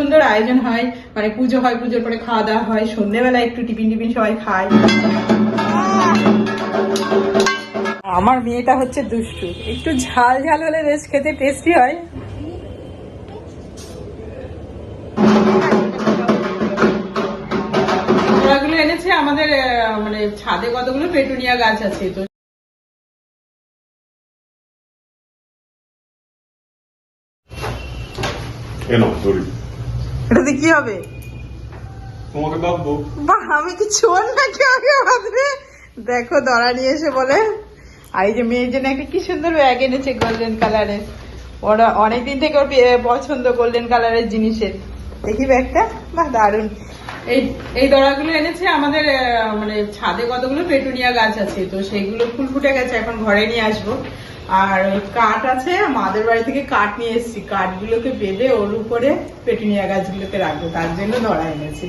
সুন্দর আয়োজন হয় মানে পুজো হয় পুজোর পরে খাওয়া দাওয়া হয় সন্ধ্যেবেলা একটু টিফিন টিফিন সবাই খায়। আমার মেয়েটা হচ্ছে দুষ্টু। একটু ঝাল ঝাল হলে বেশ খেতে টেস্টি হয়। ওরাগুলো এনেছে আমাদের আহ, মানে ছাদে কতগুলো পেটুনিয়া গাছ আছে তো এনো দড়ি। এটাতে কি হবে? তোমাকে ভাববো। বাহ আমি কি চোর নাকি আমাকে বাঁধবে দেখো দড়া নিয়ে এসে বলে। আর এই যে মেয়ের জন্য একটা কি সুন্দর ব্যাগ এনেছে গোল্ডেন কালারের ওরা অনেকদিন থেকে ওর পছন্দ গোল্ডেন কালারের জিনিসের। দেখি ব্যাগটা? বাহ দারুণ। এই এই দড়াগুলো এনেছে আমাদের মানে ছাদে কতগুলো পেটুনিয়া গাছ আছে, তো সেইগুলো ফুল ফুটে গেছে, এখন ঘরে নিয়ে আসব। আর কাঠ আছে, মাদের বাড়ি থেকে কাঠ নিয়ে এসেছি। কাঠগুলোকে বেঁধে ওর উপরে পেটুনিয়া গাছগুলোকে রাখব, তার জন্য ধরা এনেছে।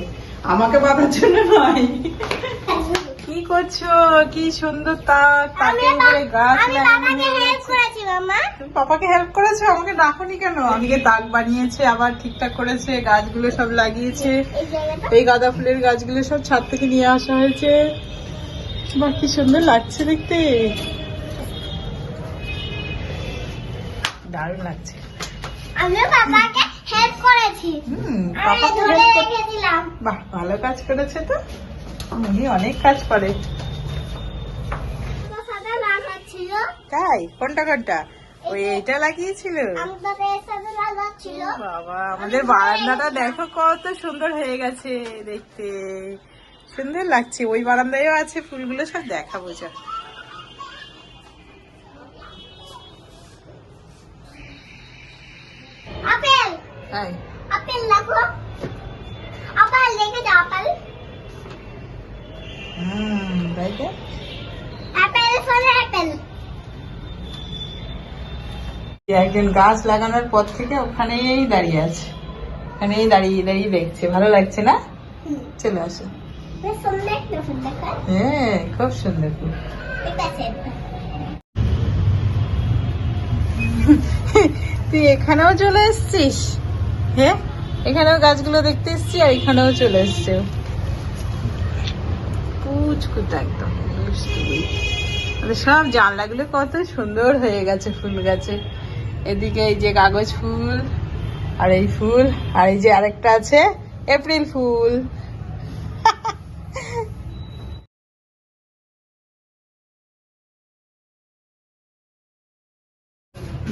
আমাকে বাঁধার জন্য নয়। কি করছ? কি সুন্দর তাক উপরে গাছ লাগানো হেল্প পাপাকে হেল্প করেছ? আমাকে ডাকনি কেন? আমাকে দাগ বানিয়েছে আবার ঠিকঠাক করেছে গাছগুলো সব লাগিয়েছে। এই গাঁদা ফুলের গাছগুলো সব ছাদ থেকে নিয়ে আসা হয়েছে। বাহ কি সুন্দর লাগছে দেখতে। দারুণ লাগছে। বাবাকে হেল্প করেছি। হুম আমি পাপাকে ধরে help কর- রেখে দিলাম। বাহ ভালো কাজ করেছে তো। উনি অনেক কাজ করে। তাই? কোনটা কোনটা? ওই এইটা লাগিয়েছিল? বাবা আমাদের বারান্দাটা দেখো কত সুন্দর হয়ে গেছে দেখতে। সুন্দর লাগছে। ওই বারান্দায়ও আছে ফুলগুলো সব দেখাবো যা। আপেল! তাই? হুম তাই তো? আপেল ফলে আপেল একজন গাছ লাগানোর পর থেকে ওখানেই দাঁড়িয়ে আছে। ওখানেই দাঁড়িয়ে দাঁড়িয়ে দেখছে। ভালো লাগছে না? চলে আসো। হ্যাঁ খুব সুন্দর ফুল। তুই এখানেও চলে এসছিস? হ্যাঁ? এখানেও গাছগুলো দেখতে এসছি আর এখানেও চলে এসছে। কুচকুচ একদম। আমাদের সব জানলাগুলো কত সুন্দর হয়ে গেছে ফুল গাছে। এদিকে এই যে কাগজ ফুল আর এই ফুল আর এই যে আরেকটা আছে এপ্রিল ফুল।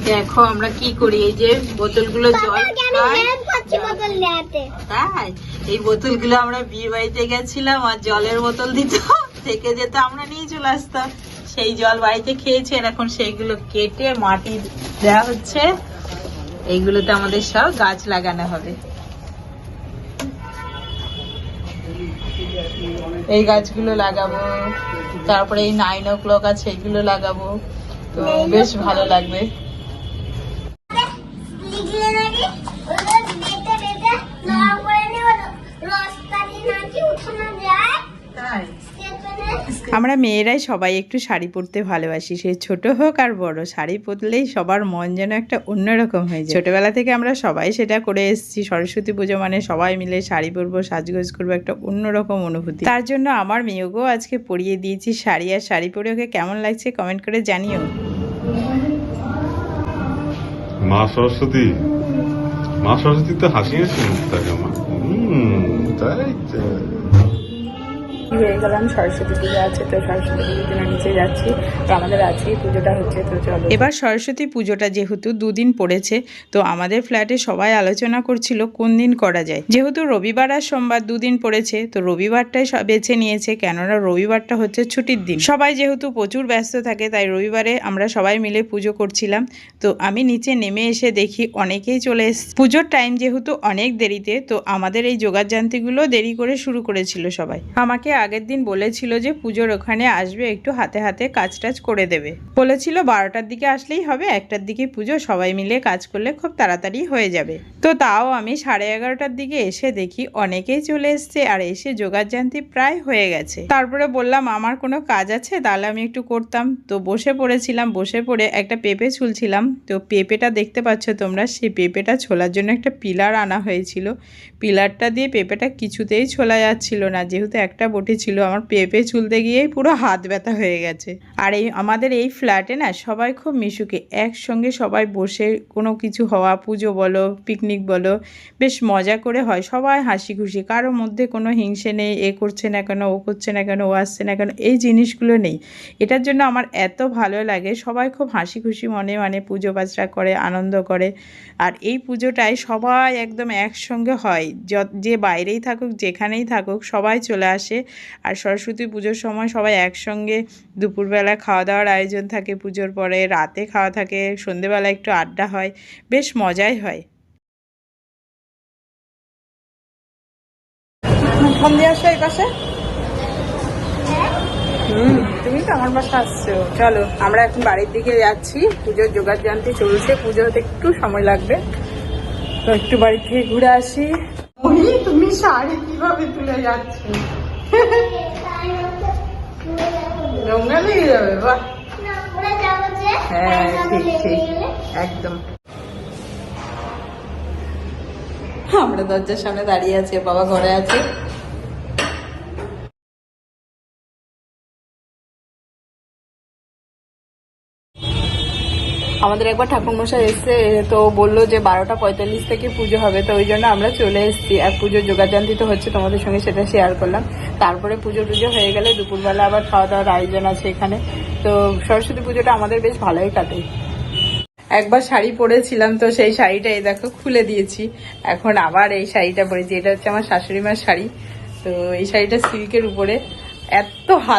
দেখো আমরা কি করি এই যে বোতলগুলো জল তাই? এই বোতলগুলো আমরা বিয়ে বাড়িতে গেছিলাম আর জলের বোতল দিত থেকে যেত আমরা নিয়ে চলে আসতাম। সেই জল বাড়িতে খেয়েছি আর এখন সেইগুলো কেটে মাটি দেওয়া হচ্ছে। এইগুলোতে আমাদের সব গাছ লাগানো হবে। এই গাছগুলো লাগাবো তারপরে এই নাইন ও ক্লক আছে এইগুলো লাগাবো। তো বেশ ভালো লাগবে। আমরা মেয়েরাই সবাই একটু শাড়ি পরতে ভালোবাসি। সে ছোট হোক আর বড়, শাড়ি পরলেই সবার মন যেন একটা অন্যরকম হয়ে যায়। ছোটবেলা থেকে আমরা সবাই সেটা করে এসেছি। সরস্বতী পুজো মানে সবাই মিলে শাড়ি পরবো, সাজগোজ করব, একটা অন্যরকম অনুভূতি। তার জন্য আমার মেয়েকেও আজকে পরিয়ে দিয়েছি শাড়ি। আর শাড়ি পরে ওকে কেমন লাগছে কমেন্ট করে জানিও। মা সরস্বতী মা সরস্বতী তো হাসি হাসি তাই। হয়ে গেলাম সরস্বতী পুজো আছে, তো সরস্বতী পুজোর জন্য নিচে যাচ্ছি। তো আমাদের আজকেই পুজোটা হচ্ছে, তো চলো। এবার সরস্বতী পুজোটা যেহেতু দুদিন পড়েছে, তো আমাদের ফ্ল্যাটে সবাই আলোচনা করছিল কোন দিন করা যায়। যেহেতু রবিবার আর সোমবার দুদিন পড়েছে, তো রবিবারটাই সব বেছে নিয়েছে, কেননা রবিবারটা হচ্ছে ছুটির দিন। সবাই যেহেতু প্রচুর ব্যস্ত থাকে, তাই রবিবারে আমরা সবাই মিলে পুজো করছিলাম। তো আমি নিচে নেমে এসে দেখি অনেকেই চলে এসছে পুজোর টাইম যেহেতু অনেক দেরিতে, তো আমাদের এই যোগাযান্ত্রিকগুলো দেরি করে শুরু করেছিল সবাই। আমাকে আগের দিন বলেছিল যে পুজোর ওখানে আসবে, একটু হাতে হাতে কাজ টাজ করে দেবে। বলেছিল বারোটার দিকে আসলেই হবে, একটার দিকে পুজো, সবাই মিলে কাজ করলে খুব তাড়াতাড়ি হয়ে যাবে। তো তাও আমি সাড়ে এগারোটার দিকে এসে দেখি অনেকেই চলে এসছে আর এসে যোগাযান্তি প্রায় হয়ে গেছে। তারপরে বললাম, আমার কোনো কাজ আছে? তাহলে আমি একটু করতাম। তো বসে পড়েছিলাম, বসে পড়ে একটা পেঁপে ছুলছিলাম। তো পেঁপেটা দেখতে পাচ্ছ তোমরা সেই পেঁপেটা ছোলার জন্য একটা পিলার আনা হয়েছিল। পিলারটা দিয়ে পেঁপেটা কিছুতেই ছোলা যাচ্ছিল না, যেহেতু একটা বটি ছিল, আমার পেঁপে চুলতে গিয়েই পুরো হাত ব্যথা হয়ে গেছে। আর এই, আমাদের এই ফ্ল্যাটে না সবাই খুব মিশুকে, একসঙ্গে সবাই বসে কোনো কিছু হওয়া, পুজো বলো, পিকনিক বলো, বেশ মজা করে হয়, সবাই হাসি খুশি কারোর মধ্যে কোনো হিংসে নেই, এ করছে না কেন, ও করছে না কেন, ও আসছে না কেন, এই জিনিসগুলো নেই। এটার জন্য আমার এত ভালো লাগে, সবাই খুব হাসি খুশি মনে মানে পুজো বাজরা করে, আনন্দ করে। আর এই পুজোটায় সবাই একদম একসঙ্গে হয় যে বাইরেই থাকুক, যেখানেই থাকুক, সবাই চলে আসে। আর সরস্বতী পুজোর সময় সবাই একসঙ্গে দুপুরবেলা খাওয়া দাওয়ার আয়োজন থাকে পুজোর পরে রাতে খাওয়া থাকে সন্ধেবেলা একটু আড্ডা হয় বেশ মজাই হয়। ফোন দিয়ে আসো এই পাশে? হুম তুমি তো আমার বাসা আসছো। চলো আমরা এখন বাড়ির দিকে যাচ্ছি পুজোর জোগাড় জানতে চলছে পুজো হতে একটু সময় লাগবে। তো একটু বাড়ি থেকে ঘুরে আসি। তুমি শাড়ি কীভাবে তুলে যাচ্ছ? নোংরা লেগে যাবে বাহ। না পরে যাব যে হ্যাঁ ঠিক। ঠিক। একদম। আমরা দরজার সামনে দাঁড়িয়ে আছি বাবা ঘরে আছে। আমাদের একবার ঠাকুরমশাই এসছে তো বলল যে বারোটা পঁয়তাল্লিশ থেকে পুজো হবে, তো ওই জন্য আমরা চলে এসেছি। আর পুজোর যোগাযান্তি তো হচ্ছে, তোমাদের সঙ্গে সেটা শেয়ার করলাম। তারপরে পুজো টুজো হয়ে গেলে দুপুরবেলা আবার খাওয়া দাওয়ার আয়োজন আছে এখানে। তো সরস্বতী পুজোটা আমাদের বেশ ভালোই কাটে। একবার শাড়ি পরেছিলাম, তো সেই শাড়িটা এই দেখো খুলে দিয়েছি। এখন আবার এই শাড়িটা পরেছি। এটা হচ্ছে আমার শাশুড়ি মার শাড়ি। তো এই শাড়িটা সিল্কের উপরে। এত হালকা